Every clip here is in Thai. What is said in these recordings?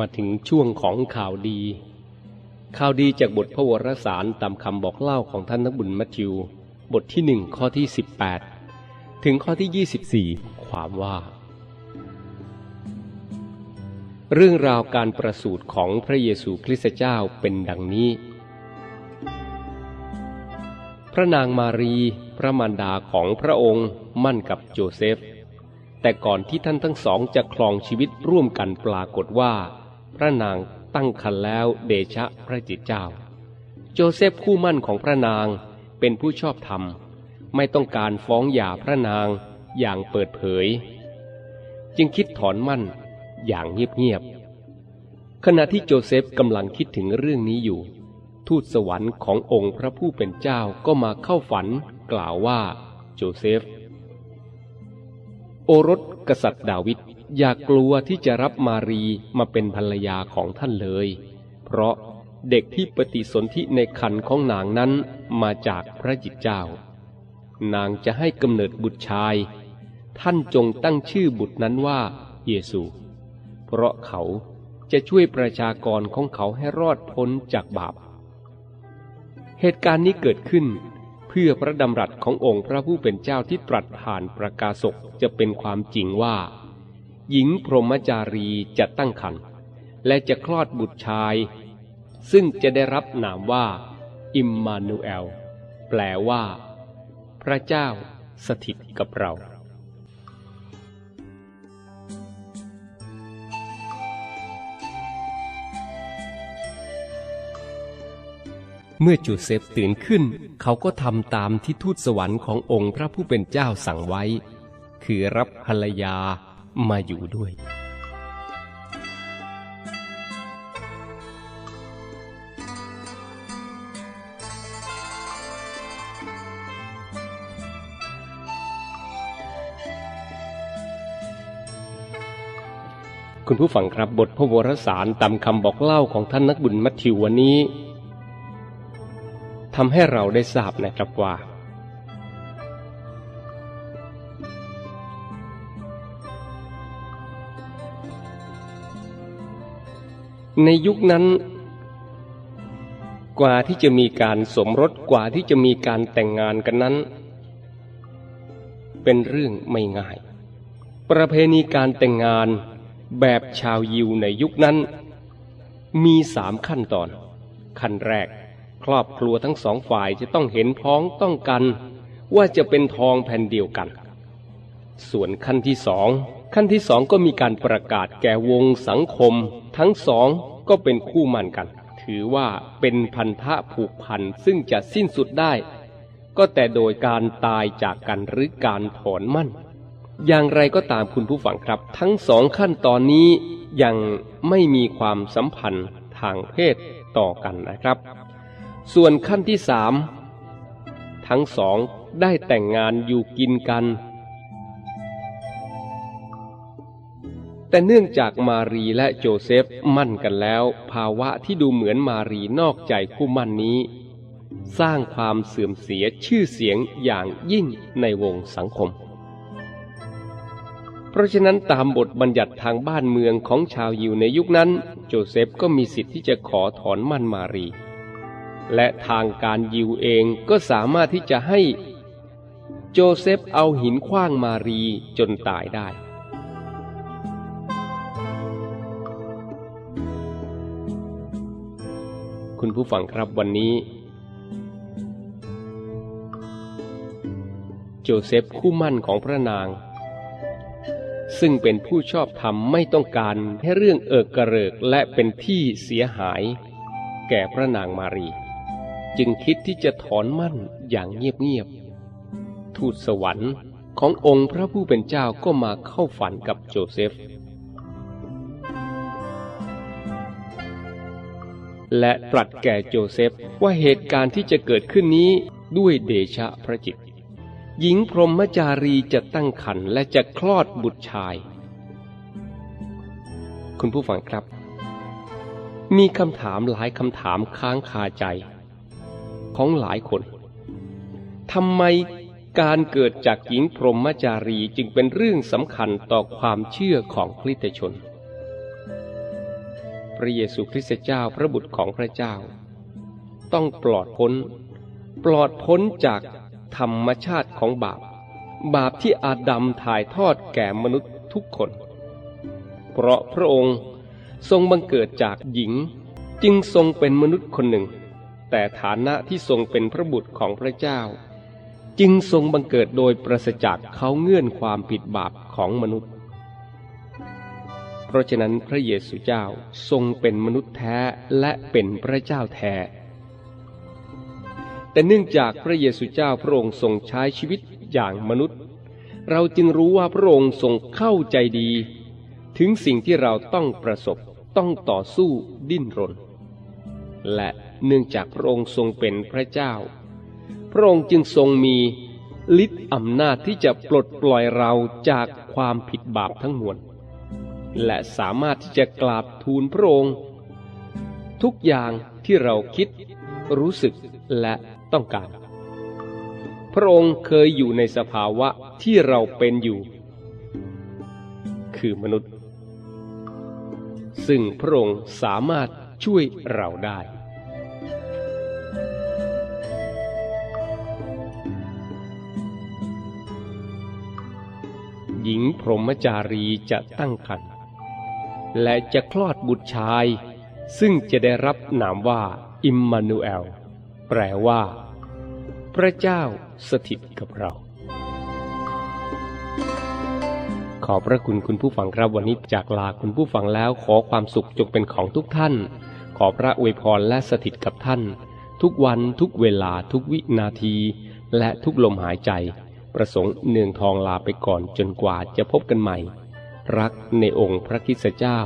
มาถึงช่วงของข่าวดี ข่าวดีจากบทพระวรสารตามคำบอกเล่าของท่านนักบุญมัทธิว บทที่หนึ่งข้อที่ 18 ถึงข้อที่ 24 ความว่า เรื่องราวการประสูติของพระเยซูคริสต์เจ้าเป็นดังนี้ พระนางมารี พระมารดาของพระองค์มั่นกับโจเซฟแต่ก่อนที่ท่านทั้งสองจะครองชีวิตร่วมกันปรากฏว่า พระนางตั้งครรภ์แล้วเดชะพระจิตเจ้า โจเซฟคู่มั่นของพระนางเป็นผู้ชอบธรรม ไม่ต้องการฟ้องหย่าพระนางอย่างเปิดเผย จึงคิดถอนมั่นอย่างเงียบๆขณะที่โจเซฟกำลังคิดถึงเรื่องนี้อยู่ ทูตสวรรค์ขององค์พระผู้เป็นเจ้าก็มาเข้าฝันกล่าวว่าโจเซฟ โอรสกษัตริย์ดาวิด อย่ากกลัวที่จะรับมารีมาเป็นภรรยาของท่านเลย เพราะเด็กที่ปฏิสนธิในคันของนางนั้นมาจากพระจิตเจ้า นางจะให้กำเนิดบุตรชาย ท่านจงตั้งชื่อบุตรนั้นว่า เยซู เพราะเขาจะช่วยประชากรของเขาให้รอดพ้นจากบาป เหตุการณ์นี้เกิดขึ้นเพื่อพระดำรัสขององค์พระผู้เป็นเจ้าที่ตรัสผ่านประกาศกจะเป็นความจริงว่า หญิงพรหมจารีจะตั้งครรภ์และจะคลอดบุตรชาย ซึ่งจะได้รับนามว่า อิมมานูเอล แปลว่า พระเจ้าสถิตกับเราเมื่อจูเซฟตื่นขึ้น เขาก็ทำตามที่ทูตสวรรค์ขององค์พระผู้เป็นเจ้าสั่งไว้ คือรับภรรยา มาอยู่ด้วย คุณผู้ฟังครับบทพระวรสารตามคำบอกเล่าของท่านนักบุญมัทธิววันนี้ทำให้เราได้ทราบนะครับว่า ในยุคนั้น กว่าที่จะมีการสมรสกว่าที่จะมีการแต่งงานกันนั้น เป็นเรื่องไม่ง่าย ประเพณีการแต่งงานแบบชาวยิวในยุคนั้น มีสามขั้นตอน ขั้นแรก ครอบครัวทั้งสองฝ่ายจะต้องเห็นพ้องต้องกัน ว่าจะเป็นทองแผ่นเดียวกัน ส่วนขั้นที่สอง ขั้นที่สองก็มีการประกาศแก่วงสังคม ทั้งสองก็เป็นคู่มั่นกัน ถือว่าเป็นพันธะผูกพันซึ่งจะสิ้นสุดได้ ก็แต่โดยการตายจากกันหรือการถอนมั่น อย่างไรก็ตามคุณผู้ฟังครับ ทั้งสองขั้นตอนนี้ยังไม่มีความสัมพันธ์ทางเพศต่อกันนะครับ ส่วนขั้นที่สามทั้งสองได้แต่งงานอยู่กินกัน แต่เนื่องจากมารีและโจเซฟมั่นกันแล้ว ภาวะที่ดูเหมือนมารีนอกใจคู่มั่นนี้ สร้างความเสื่อมเสียชื่อเสียงอย่างยิ่งในวงสังคม เพราะฉะนั้นตามบทบัญญัติทางบ้านเมืองของชาวยิวในยุคนั้น โจเซฟก็มีสิทธิ์ที่จะขอถอนมั่นมารี และทางการยิวเองก็สามารถที่จะให้ โจเซฟเอาหินขว้างมารีจนตายได้ คุณผู้ฟังครับวันนี้ โจเซฟคู่มั่นของพระนาง ซึ่งเป็นผู้ชอบธรรมไม่ต้องการให้เรื่องเอิกกระเริกและเป็นที่เสียหาย แก่พระนางมารี จึงคิดที่จะถอนมั่นอย่างเงียบๆทูตสวรรค์ขององค์พระผู้เป็นเจ้าก็มาเข้าฝันกับโจเซฟ และตรัสแก่โจเซฟว่าเหตุการณ์ที่จะเกิดขึ้นนี้ด้วยเดชะพระจิต หญิงพรหมจารีจะตั้งครรภ์และจะคลอดบุตรชาย คุณผู้ฟังครับ มีคำถามหลายคำถามค้างคาใจ ของหลายคนทำไมการเกิดจากหญิงพรหมจารีจึงเป็นเรื่องสำคัญต่อความเชื่อของคริสตชน พระเยซูคริสต์เจ้าพระบุตรของพระเจ้า ต้องปลอดพ้น ปลอดพ้นจากธรรมชาติของบาป บาปที่อาดัมถ่ายทอดแก่มนุษย์ทุกคน เพราะพระองค์ทรงบังเกิดจากหญิงจึงทรงเป็นมนุษย์คนหนึ่ง แต่ฐานะที่ทรงเป็นพระบุตรของพระเจ้า จึงทรงบังเกิดโดยประสจากเขาเงื่อนความผิดบาปของมนุษย์ เพราะฉะนั้นพระเยซูเจ้าทรงเป็นมนุษย์แท้และเป็นพระเจ้าแท้ แต่เนื่องจากพระเยซูเจ้าพระองค์ทรงใช้ชีวิตอย่างมนุษย์ เราจึงรู้ว่าพระองค์ทรงเข้าใจดี ถึงสิ่งที่เราต้องประสบต้องต่อสู้ดิ้นรน และเนื่องจากพระองค์ทรงเป็นพระเจ้า พระองค์จึงทรงมีฤทธิ์อำนาจที่จะปลดปล่อยเราจากความผิดบาปทั้งมวล และสามารถที่จะกราบทูลพระองค์ ทุกอย่างที่เราคิด รู้สึกและต้องการ พระองค์เคยอยู่ในสภาวะที่เราเป็นอยู่ คือมนุษย์ ซึ่งพระองค์สามารถช่วยเราได้ หญิงพรหมจารีจะตั้งครรภ์ และจะคลอดบุตรชาย ซึ่งจะได้รับนามว่าอิมมานูเอล แปลว่า พระเจ้าสถิตกับเรา ขอพระคุณคุณผู้ฟังครับวันนี้จากลาคุณผู้ฟังแล้วขอความสุขจงเป็นของทุกท่าน ขอพระอวยพรและสถิตกับท่าน ทุกวันทุกเวลาทุกวินาที และทุกลมหายใจ ประสงค์เนืองทองลาไปก่อนจนกว่าจะพบกันใหม่ รักในองค์พระคิดเจ้า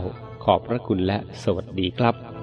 ขอบพระคุณและสวัสดีครับ